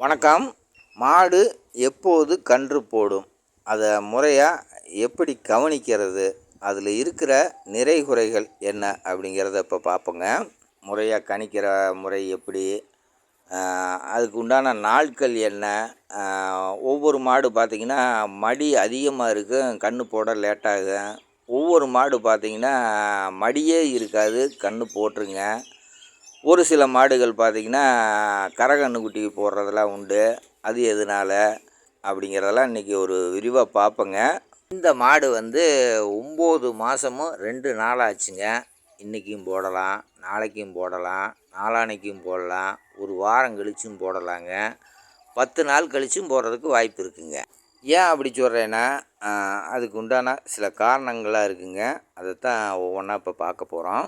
வணக்கம். மாடு எப்போது கன்று போடும்? அதை முறையாக எப்படி கவனிக்கிறது? அதில் இருக்கிற நிறை குறைகள் என்ன அப்படிங்கிறத இப்போ பார்ப்போங்க முறையாக கணிக்கிற முறை எப்படி? அதுக்கு உண்டான நாட்கள் என்ன? ஒவ்வொரு மாடு பார்த்திங்கன்னா மடி அதிகமாக இருக்கும் கன்று போட லேட்டாகும் ஒவ்வொரு மாடு பார்த்திங்கன்னா மடியே இருக்காது கன்று போட்டுருங்க. ஒரு சில மாடுகள் பார்த்திங்கன்னா கரகன்னுக்குட்டி போடுறதெல்லாம் உண்டு. அது எதனால் அப்படிங்கிறதெல்லாம் இன்றைக்கி ஒரு விரிவாக பார்ப்போங்க. இந்த மாடு வந்து ஒம்பது மாதமும் ரெண்டு நாள் ஆச்சுங்க இன்றைக்கும் போடலாம் நாளைக்கும் போடலாம் நாளான்னைக்கும் போடலாம் ஒரு வாரம் கழிச்சும் போடலாங்க. பத்து நாள் கழிச்சும் போடுறதுக்கு வாய்ப்பு இருக்குங்க. ஏன் அப்படி சொல்கிறேன்னா அதுக்கு உண்டான சில காரணங்களாக இருக்குங்க. அதைத்தான் ஒவ்வொன்றா இப்போ பார்க்க போகிறோம்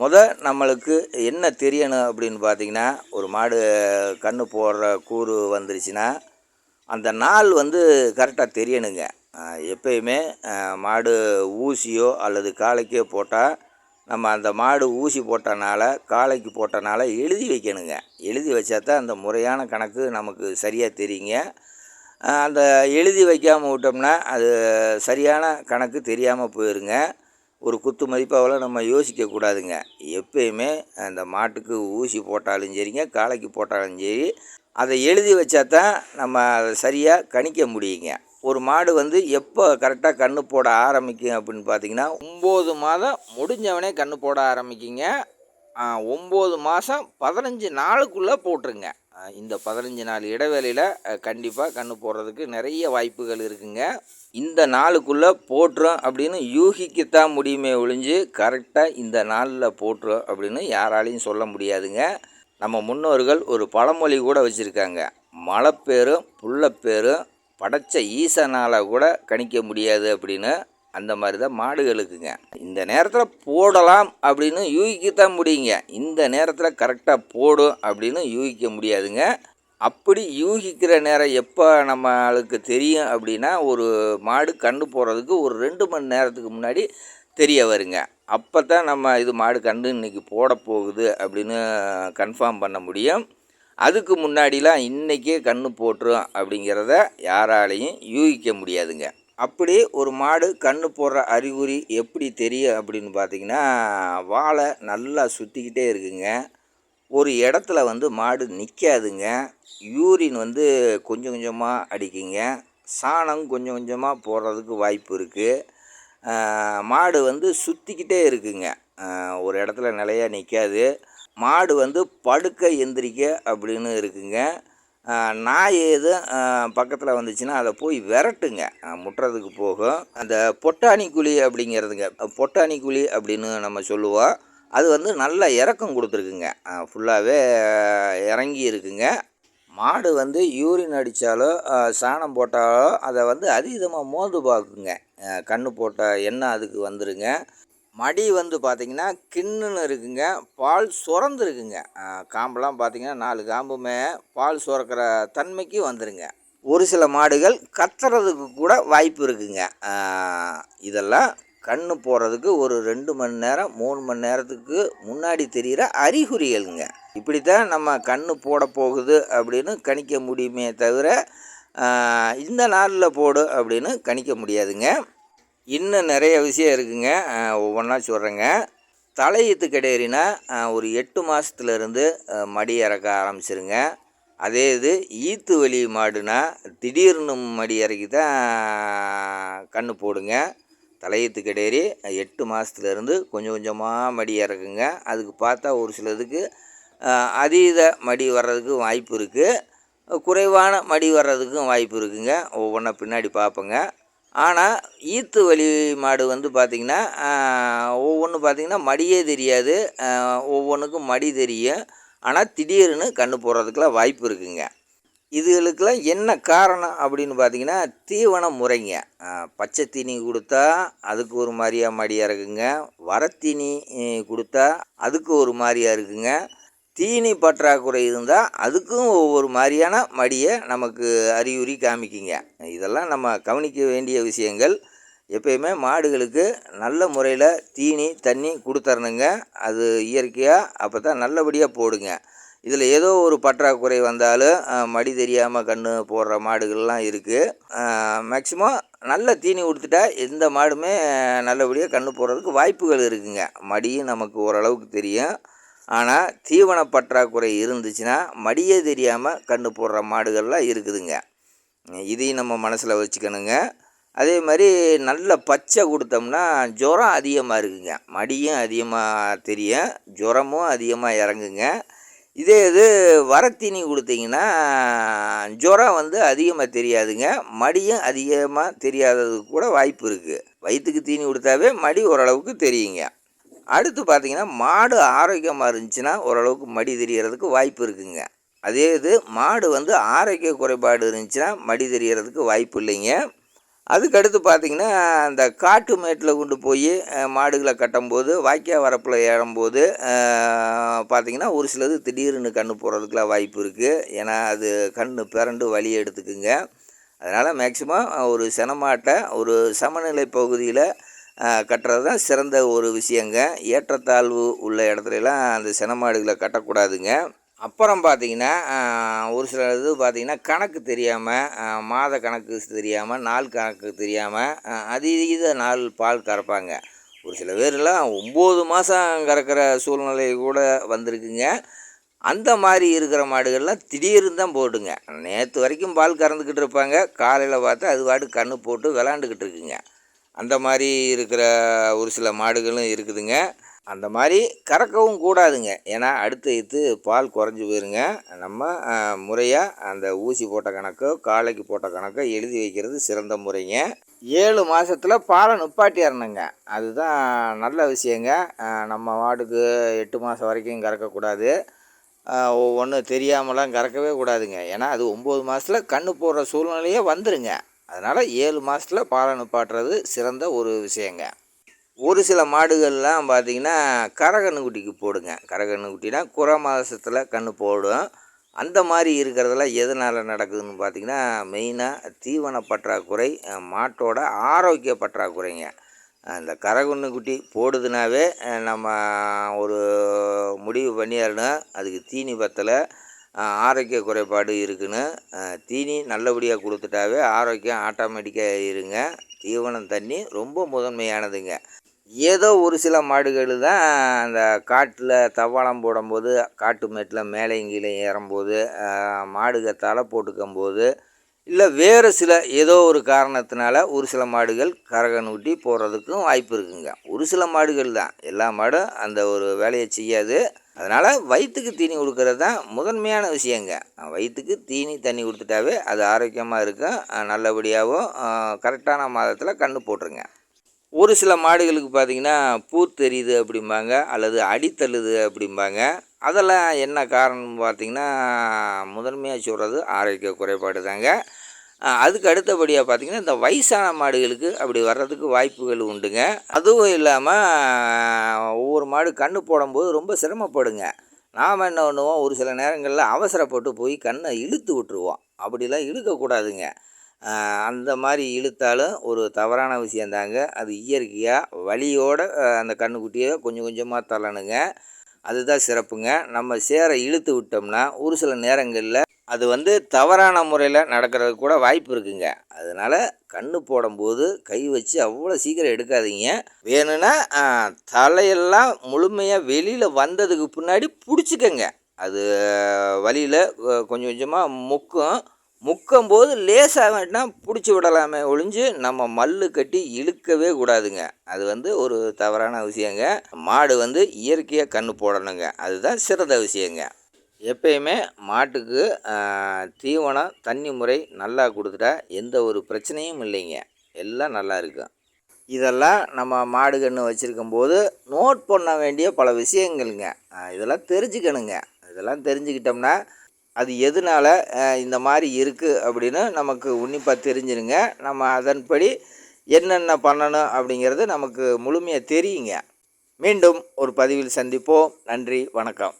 முத நம்மளுக்கு என்ன தெரியணும் அப்படின்னு பார்த்தீங்கன்னா ஒரு மாடு கன்று போடுற கூறு வந்துருச்சுன்னா அந்த நாள் வந்து கரெக்டாக தெரியணுங்க. எப்பயுமே மாடு ஊசியோ அல்லது காளைக்கோ போட்டால் நம்ம அந்த மாடு ஊசி போட்டனால காளைக்கு போட்டனால எழுதி வைக்கணுங்க. எழுதி வச்சா தான் அந்த முறையான கணக்கு நமக்கு சரியாக தெரியுங்க. அந்த எழுதி வைக்காமல் விட்டோம்னா அது சரியான கணக்கு தெரியாமல் போயிருங்க. ஒரு குத்து மதிப்பாகலாம் நம்ம யோசிக்கக்கூடாதுங்க எப்பயுமே அந்த மாட்டுக்கு ஊசி போட்டாலும் சரிங்க காளைக்கு போட்டாலும் சரி அதை எழுதி வச்சா தான் நம்ம அதை சரியாக கணிக்க முடியுங்க. ஒரு மாடு வந்து எப்போ கரெக்டாக கன்று போட ஆரம்பிக்கும் அப்படின்னு பார்த்தீங்கன்னா ஒம்பது மாதம் முடிஞ்சவனே கன்று போட ஆரம்பிக்குங்க. ஒம்பது மாதம் பதினஞ்சு நாளுக்குள்ளே போட்டுருங்க. இந்த பதினஞ்சு நாள் இடைவேளையில் கண்டிப்பாக கண்ணு போடுறதுக்கு நிறைய வாய்ப்புகள் இருக்குங்க. இந்த நாளுக்குள்ளே போட்டுரும் அப்படின்னு யூகிக்கத்தான் முடியுமே ஒழிஞ்சு கரெக்டாக இந்த நாளில் போட்டுரும் அப்படின்னு யாராலையும் சொல்ல முடியாதுங்க. நம்ம முன்னோர்கள் ஒரு பழமொழி கூட வச்சுருக்காங்க. மலைப்பேரும் புள்ளப்பேரும் படைச்ச ஈசனால் கூட கணிக்க முடியாது அப்படின்னு. அந்த மாதிரி தான் மாடுகளுக்குங்க இந்த நேரத்தில் போடலாம் அப்படின்னு யூகிக்கத்தான் முடியுங்க. இந்த நேரத்தில் கரெக்டாக போடும் அப்படின்னு யூகிக்க முடியாதுங்க. அப்படி யூகிக்கிற நேரம் எப்போ நம்மளுக்கு தெரியும் அப்படின்னா ஒரு மாடு கண்டு போகிறதுக்கு ஒரு ரெண்டு மணி நேரத்துக்கு முன்னாடி தெரிய வருங்க. அப்போ தான் நம்ம இது மாடு கண்டு இன்னைக்கு போட போகுது அப்படின்னு கன்ஃபார்ம் பண்ண முடியும். அதுக்கு முன்னாடிலாம் இன்றைக்கே கன்று போட்டுரும் அப்படிங்கிறத யாராலையும் யூகிக்க முடியாதுங்க. அப்படி ஒரு மாடு கன்று போடுற அறிகுறி எப்படி தெரியும் அப்படின்னு பார்த்தீங்கன்னா வாழை நல்லா சுற்றிக்கிட்டே இருக்குங்க. ஒரு இடத்துல வந்து மாடு நிற்காதுங்க யூரின் வந்து கொஞ்சம் கொஞ்சமாக அடிக்குங்க. சாணம் கொஞ்சம் கொஞ்சமாக போடுறதுக்கு வாய்ப்பு இருக்குது மாடு வந்து சுற்றிக்கிட்டே இருக்குங்க. ஒரு இடத்துல நிலையாக நிற்காது மாடு வந்து படுக்க எந்திரிக்க அப்படின்னு இருக்குங்க. நாய் எதுவும் பக்கத்தில் வந்துச்சுன்னா அதை போய் விரட்டுங்க. முட்டுறதுக்கு போகும். அந்த பொட்டானி குழி அப்படிங்கிறதுங்க. பொட்டானி குழி அப்படின்னு நம்ம சொல்லுவோம் அது வந்து நல்ல இறக்கம் கொடுத்துருக்குங்க. ஃபுல்லாகவே இறங்கி இருக்குங்க. மாடு வந்து யூரின் அடித்தாலோ சாணம் போட்டாலோ அதை வந்து அதீதமாக மோந்து பார்க்குங்க கண்ணு போட்டால் எண்ணெய் அதுக்கு வந்துருங்க. மடி வந்து பார்த்திங்கன்னா கிண்ணுன்னு இருக்குங்க பால் சுரந்துருக்குங்க. காம்பெல்லாம் பார்த்திங்கன்னா நாலு காம்புமே பால் சுரக்கிற தன்மைக்கு வந்துருங்க. ஒரு சில மாடுகள் கத்துறதுக்கு கூட வாய்ப்பு இருக்குங்க. இதெல்லாம் கண்ணு போடுறதுக்கு ஒரு ரெண்டு மணி நேரம் மூணு மணி நேரத்துக்கு முன்னாடி தெரிகிற அறிகுறிகள்ங்க. இப்படி தான் நம்ம கண்ணு போட போகுது அப்படின்னு கணிக்க முடியுமே தவிர இந்த நாளில் போடு அப்படின்னு கணிக்க முடியாதுங்க. இன்னும் நிறைய விஷயம் இருக்குங்க. ஒவ்வொன்றா சொல்கிறேங்க தலையீத்து கிடையறினா ஒரு எட்டு மாதத்துலேருந்து மடி இறக்க ஆரம்பிச்சிருங்க. அதே இது ஈத்து வலி மாடுனா திடீர்னு மடி இறக்கி தான் கண்ணு போடுங்க. தலையீத்து கிடையறி எட்டு மாதத்துலேருந்து கொஞ்சம் கொஞ்சமாக மடி இறக்குங்க. அதுக்கு பார்த்தா ஒரு சிலதுக்கு அதீத மடி வர்றதுக்கு வாய்ப்பு இருக்குது குறைவான மடி வர்றதுக்கும் வாய்ப்பு இருக்குங்க. ஒவ்வொன்றா பின்னாடி பார்ப்போங்க. ஆனால் ஈத்து வழி மாடு வந்து பார்த்திங்கன்னா ஒவ்வொன்று பார்த்திங்கன்னா மடியே தெரியாது. ஒவ்வொன்றுக்கும் மடி தெரியும். ஆனால் திடீர்னு கண்ணு போடுறதுக்கெலாம் வாய்ப்பு இருக்குங்க. இதுகளுக்கெல்லாம் என்ன காரணம் அப்படின்னு பார்த்தீங்கன்னா தீவன முறைங்க. பச்சை தீனி கொடுத்தா அதுக்கு ஒரு மாதிரியா மடியாக இருக்குங்க. வரத்தீனி கொடுத்தா அதுக்கு ஒரு மாதிரியா இருக்குங்க. தீனி பற்றாக்குறை இருந்தால் அதுக்கும் ஒவ்வொரு மாதிரியான மடியை நமக்கு அறிகுறி காமிக்குங்க. இதெல்லாம் நம்ம கவனிக்க வேண்டிய விஷயங்கள். எப்பயுமே மாடுகளுக்கு நல்ல முறையில் தீனி தண்ணி கொடுத்தரணுங்க. அது இயற்கையாக அப்போ தான் நல்லபடியாக போடுங்க. இதில் ஏதோ ஒரு பற்றாக்குறை வந்தாலும் மடி தெரியாமல் கன்று போடுற மாடுகள்லாம் இருக்குது மேக்சிமம் நல்ல தீனி கொடுத்துட்டா எந்த மாடுமே நல்லபடியாக கன்று போடுறதுக்கு வாய்ப்புகள் இருக்குங்க. மடியும் நமக்கு ஓரளவுக்கு தெரியும். ஆனால் தீவன பற்றாக்குறை இருந்துச்சுன்னா மடியே தெரியாமல் கன்று போடுற மாடுகள்லாம் இருக்குதுங்க. இதையும் நம்ம மனசில் வச்சுக்கணுங்க. அதே மாதிரி நல்ல பச்சை கொடுத்தோம்னா ஜுரம் அதிகமாக இருக்குங்க. மடியும் அதிகமாக தெரியும் ஜுரமும் அதிகமாக இறங்குங்க. இதே இது வரத்தீனி கொடுத்தீங்கன்னா ஜுரம் வந்து அதிகமாக தெரியாதுங்க. மடியும் அதிகமாக தெரியாததுக்கு கூட வாய்ப்பு இருக்குது வயிற்றுக்கு தீனி கொடுத்தாவே மடி ஓரளவுக்கு தெரியுங்க. அடுத்து பார்த்தீங்கன்னா மாடு ஆரோக்கியமாக இருந்துச்சுன்னா ஓரளவுக்கு மடி தெரியறதுக்கு வாய்ப்பு இருக்குங்க. அதே இது மாடு வந்து ஆரோக்கிய குறைபாடு இருந்துச்சுன்னா மடி தெரியறதுக்கு வாய்ப்பு இல்லைங்க. அதுக்கடுத்து பார்த்தீங்கன்னா அந்த காட்டு மேட்டில் கொண்டு போய் மாடுகளை கட்டும்போது வாய்க்கா வரப்பில் ஏறும்போது பார்த்திங்கன்னா பார்த்தீங்கன்னா ஒரு சிலது திடீர்னு கண்ணு போடுறதுக்குலாம் வாய்ப்பு இருக்குது ஏன்னா அது கண்ணு பிறண்டு வலி எடுத்துக்குங்க. அதனால் மேக்சிமம் ஒரு செனமாட்டை ஒரு சமநிலை பகுதியில் கட்டுறது தான் சிறந்த ஒரு விஷயங்க. ஏற்றத்தாழ்வு உள்ள இடத்துலலாம் அந்த செனமாடுகளை கட்டக்கூடாதுங்க. அப்புறம் பார்த்தீங்கன்னா ஒரு சில இது பார்த்திங்கன்னா கணக்கு தெரியாமல் மாத கணக்கு தெரியாமல் நாள் கணக்கு தெரியாமல் அதீத நாள் பால் கறப்பாங்க. ஒரு சில பேர்லாம் ஒம்பது மாதம் கறக்கிற சூழ்நிலை கூட வந்திருக்குங்க. அந்த மாதிரி இருக்கிற மாடுகள்லாம் திடீர்னு தான் போடுங்க. நேற்று வரைக்கும் பால் கறந்துக்கிட்டு இருப்பாங்க. காலையில் பார்த்தா அது பாட்டு கண்ணு போட்டு விளாண்டுக்கிட்டு இருக்குங்க. அந்த மாதிரி இருக்கிற ஒரு சில மாடுகளும் இருக்குதுங்க. அந்த மாதிரி கறக்கவும் கூடாதுங்க. ஏன்னா அடுத்த இது பால் குறைஞ்சி போயிருங்க. நம்ம முறையாக அந்த ஊசி போட்ட கணக்கோ காலைக்கு போட்ட கணக்கோ எழுதி வைக்கிறது சிறந்த முறைங்க. ஏழு மாதத்தில் பாலை நிப்பாட்டிடணுங்க அதுதான் நல்ல விஷயங்க. நம்ம மாடுக்கு எட்டு மாதம் வரைக்கும் கறக்கக்கூடாது. ஒவ்வொன்றும் தெரியாமலாம் கறக்கவே கூடாதுங்க. ஏன்னா அது ஒம்பது மாதத்தில் கண்ணு போடுற சூழ்நிலையே வந்துருங்க. அதனால் ஏழு மாதத்தில் பாலை நிப்பாட்டுறது சிறந்த ஒரு விஷயங்க. ஒரு சில மாடுகள்லாம் பார்த்திங்கன்னா கரகன்னுக்குட்டிக்கு போடுங்க. கரகன்னுக்குட்டினா குறை மாதத்தில் கன்று போடும். அந்த மாதிரி இருக்கிறதெல்லாம் எதனால் நடக்குதுன்னு பார்த்தீங்கன்னா மெயினாக தீவன பற்றாக்குறை மாட்டோட ஆரோக்கிய பற்றாக்குறைங்க. அந்த கரகுன்னுக்குட்டி போடுதுனாவே நம்ம ஒரு முடிவு பண்ணிடணும் அதுக்கு தீனி பத்தலை. ஆரோக்கிய குறைபாடு இருக்குன்னு தீனி நல்லபடியாக கொடுத்துட்டாவே ஆரோக்கியம் ஆட்டோமேட்டிக்காக இருங்க. தீவனம் தண்ணி ரொம்ப முதன்மையானதுங்க. ஏதோ ஒரு சில மாடுகள் தான் அந்த காட்டில் தவாளம் போடும்போது காட்டு மேட்டில் மேலேயும் கீழே ஏறும்போது அஹ், மாடுக தலை போட்டுக்கும் போது இல்லை வேறு சில ஏதோ ஒரு காரணத்தினால ஒரு சில மாடுகள் கரகன் ஊட்டி போகிறதுக்கும் வாய்ப்பு இருக்குங்க. ஒரு சில மாடுகள் தான். எல்லா மாடும் அந்த ஒரு வேலையை செய்யாது. அதனால் வயிற்றுக்கு தீனி கொடுக்கறது தான் முதன்மையான விஷயங்க. வயிற்றுக்கு தீனி தண்ணி கொடுத்துட்டாவே அது ஆரோக்கியமாக இருக்கும் நல்லபடியாகவும் கரெக்டான மாதத்தில் கன்று போட்டுருங்க. ஒரு சில மாடுகளுக்கு பார்த்தீங்கன்னா பூ தெரியுது அப்படிம்பாங்க அல்லது அடி தள்ளுது அப்படிம்பாங்க. அதெல்லாம் என்ன காரணம் பார்த்திங்கன்னா முதன்மையாக சொல்கிறது ஆரோக்கிய குறைபாடு தாங்க அதுக்கு அடுத்தபடியாக பார்த்திங்கன்னா இந்த வயசான மாடுகளுக்கு அப்படி வர்றதுக்கு வாய்ப்புகள் உண்டுங்க. அதுவும் இல்லாமல் ஒவ்வொரு மாடு கண்ணு போடும்போது ரொம்ப சிரமப்படுங்க. நாம் என்ன பண்ணுவோம் ஒரு சில நேரங்களில் அவசரப்பட்டு போய் கண்ணை இழுத்து விட்டுருவோம். அப்படிலாம் இழுக்கக்கூடாதுங்க. அந்த மாதிரி இழுத்தாலும் ஒரு தவறான விஷயந்தாங்க அது இயற்கையாக வலியோடு அந்த கண்ணுக்குட்டியை கொஞ்சம் கொஞ்சமாக தள்ளணுங்க. அதுதான் சிறப்புங்க. நம்ம சேரை இழுத்து விட்டோம்னா ஒரு சில நேரங்களில் அது வந்து தவறான முறையில் நடக்கிறதுக்கு கூட வாய்ப்பு இருக்குங்க. அதனால் கண்ணு போடும்போது கை வச்சு அவ்வளோ சீக்கிரம் எடுக்காதீங்க. வேணும்னா தலையெல்லாம் முழுமையாக வெளியில் வந்ததுக்கு பின்னாடி பிடிச்சிக்கங்க. அது வழியில் கொஞ்சம் கொஞ்சமாக முக்கும். முக்கும் போது லேசாக வேணா பிடிச்சி விடலாமே ஒழிஞ்சு நம்ம மல்லு கட்டி இழுக்கவே கூடாதுங்க. அது வந்து ஒரு தவறான விஷயங்க. மாடு வந்து இயற்கையாக கன்று போடணுங்க. அதுதான் சிறந்த விஷயங்க. எப்பயுமே மாட்டுக்கு தீவனம் தண்ணி முறை நல்லா கொடுத்துட்டா எந்த ஒரு பிரச்சனையும் இல்லைங்க. எல்லாம் நல்லா இருக்கும் இதெல்லாம் நம்ம மாடு கன்று வச்சுருக்கும் போது நோட் பண்ண வேண்டிய பல விஷயங்கள்ங்க. இதெல்லாம் தெரிஞ்சுக்கணுங்க. இதெல்லாம் தெரிஞ்சுக்கிட்டோம்னா அது எதனால் இந்த மாதிரி இருக்குது அப்படின்னு நமக்கு உன்னிப்பாக தெரிஞ்சிருங்க. நம்ம அதன்படி என்னென்ன பண்ணணும் அப்படிங்கிறது நமக்கு முழுமையாக தெரியுங்க. மீண்டும் ஒரு பதிவில் சந்திப்போம். நன்றி வணக்கம்.